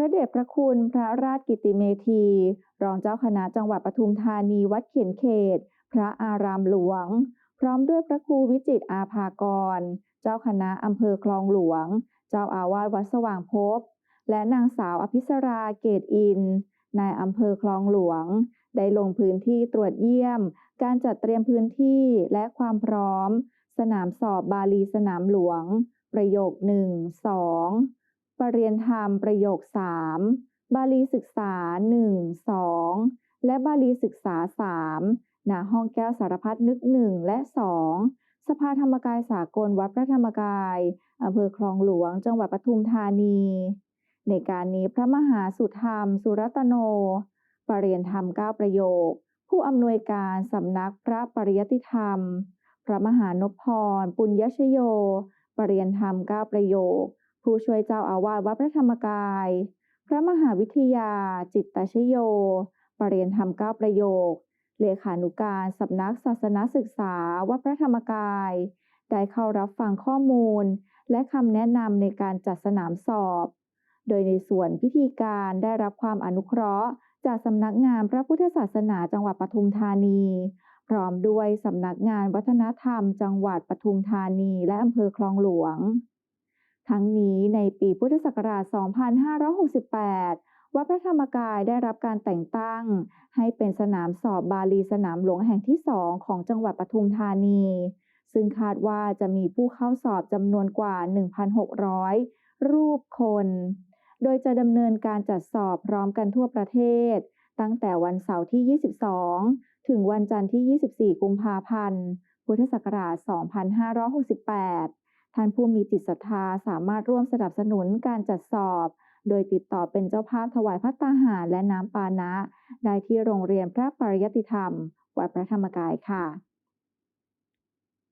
พระเดชพระคุณพระราชกิติเมธี รองเจ้าคณะจังหวัดปทุมธานีวัดเขียนเขต พระอารามหลวง พร้อมด้วยพระครูวิจิตอาภากร เจ้าคณะอำเภอคลองหลวง เจ้าอาวาสวัดสว่างภพและนางสาวอภิสราเกตอิน นายอำเภอคลองหลวง ได้ลงพื้นที่ตรวจเยี่ยม การจัดเตรียมพื้นที่และความพร้อม สนามสอบบาลีสนามหลวง ประโยค1 2 ปรริยนธรรมประโยค 3 บาลีศึกษา 1 2 และบาลีศึกษา3ณห้องแก้วสารพัดนึก 1 และ 2 สภาธรรมกายสากลวัดพระธรรมกายอำเภอคลองหลวงจังหวัดปทุมธานี ในการนี้พระมหาสุธรรม สุรัตโน ปรริยนธรรม 9 ประโยค ผู้อำนวยการสำนักพระปริยติธรรม พระมหานพพร ปุญญชโย ปรริยนธรรม 9 ประโยค ผู้ช่วยเจ้าอาวาสวัดพระธรรมกาย พระมหาวิทยา จิตตชโยปรริยนธรรม9ประโยค เลขานุการสำนักศาสนศึกษาวัดพระธรรมกาย ได้เข้ารับฟังข้อมูล และคำแนะนำในการจัดสนามสอบ โดยในส่วนพิธีการได้รับความอนุเคราะห์ จากสำนักงานพระพุทธศาสนาจังหวัดปทุมธานี พร้อมด้วยสำนักงานวัฒนธรรม จังหวัดปทุมธานี และอำเภอคลองหลวง ทั้งนี้ในปีพุทธศักราช 2568 วัดพระธรรมกายได้รับการแต่งตั้ง ให้เป็นสนามสอบบาลีสนามหลวงแห่งที่สองของจังหวัดปทุมธานี ซึ่งคาดว่าจะมีผู้เข้าสอบจำนวนกว่า 1,600 รูปคน โดยจะดำเนินการจัดสอบพร้อมกันทั่วประเทศ ตั้งแต่วันเสาร์ที่ 22 ถึงวันจันทร์ที่ 24 กุมภาพันธ์ พุทธศักราช 2568 ท่านผู้มีจิตศรัทธาสามารถร่วมสนับสนุนการจัดสอบ โดยติดต่อเป็นเจ้าภาพถวายพระตาหารและน้ำปานะ ได้ที่โรงเรียนพระปริยติธรรม วัดพระธรรมกายค่ะ